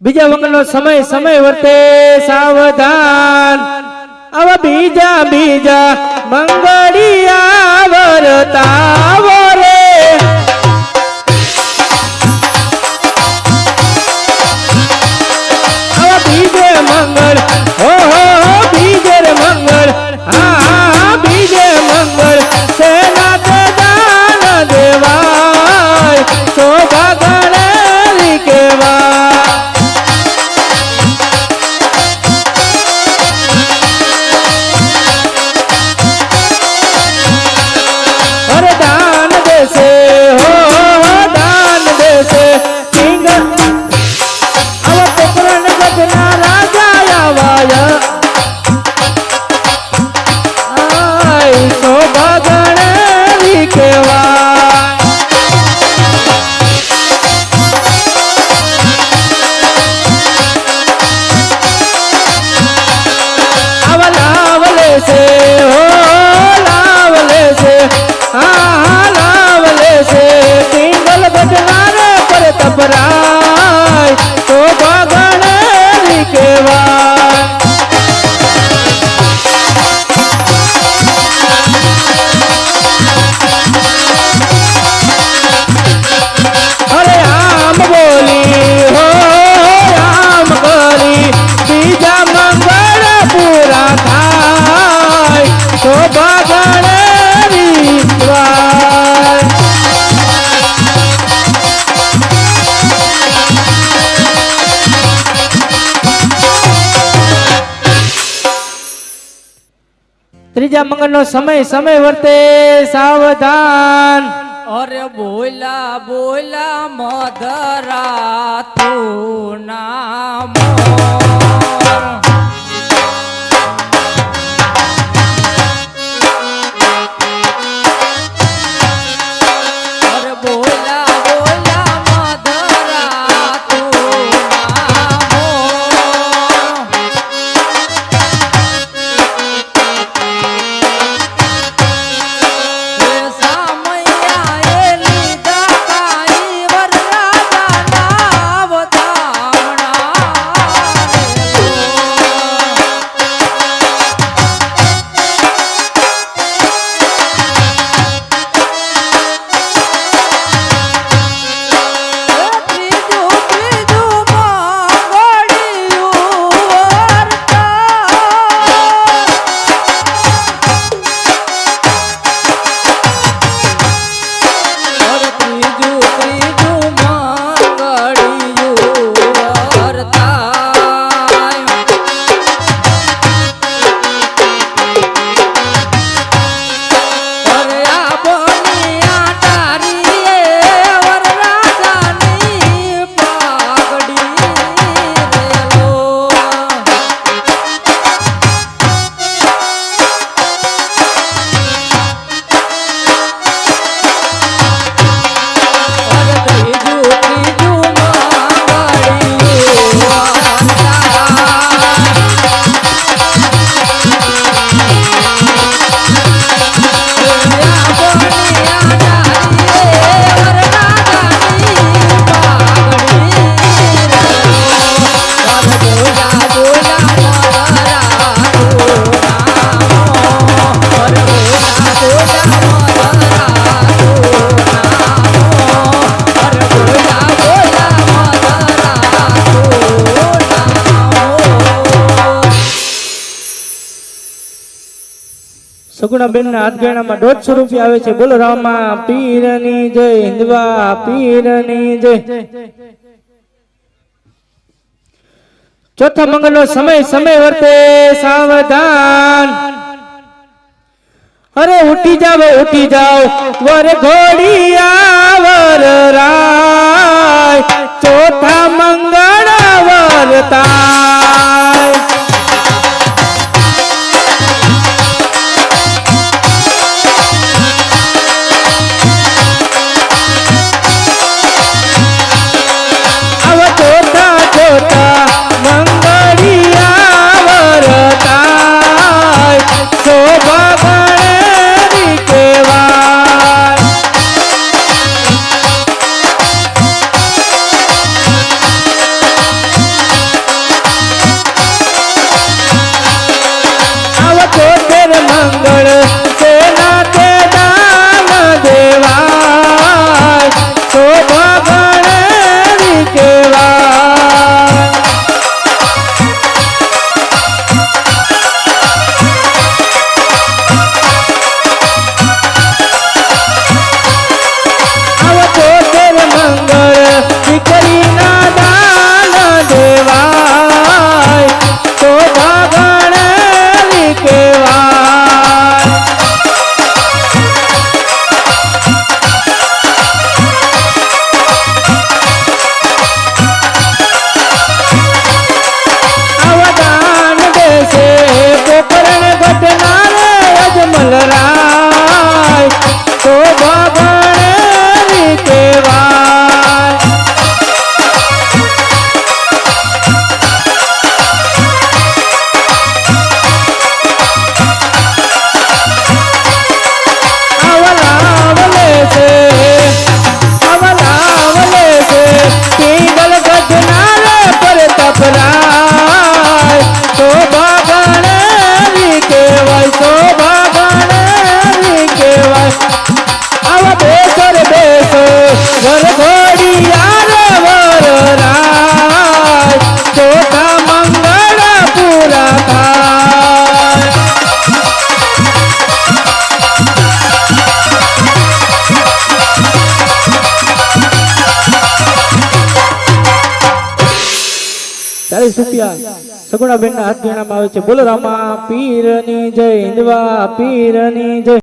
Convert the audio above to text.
બીજા વગરનો સમય સમય વર્તે સાવધાન. આવા બીજા બીજા મંગળિયા વર્તાવ. ત્રીજા મંગળનો સમય સમય વર્તે સાવધાન. અરે બોલા બોલા મધરા તું નામ करता સગુણાબેન ના હાથ ગણામાં દોઢસો રૂપિયા આવે છે. બોલો, રામા પીરની જય હિન્દવા પીરની જય. ચોથા મંગલનો સમય સમય વર્તે સાવધાન. અરે ઉઠી જાવ ઉઠી જાવ, વર ઘોડિયા વર રાય. ચોથા મંગળ વરતાય ચાલીસ રૂપિયા. સગુણાબેન ના હાથ ગણામાં આવે છે. બોલો, રામા પીરની જય હિન્દવા પીરની જય.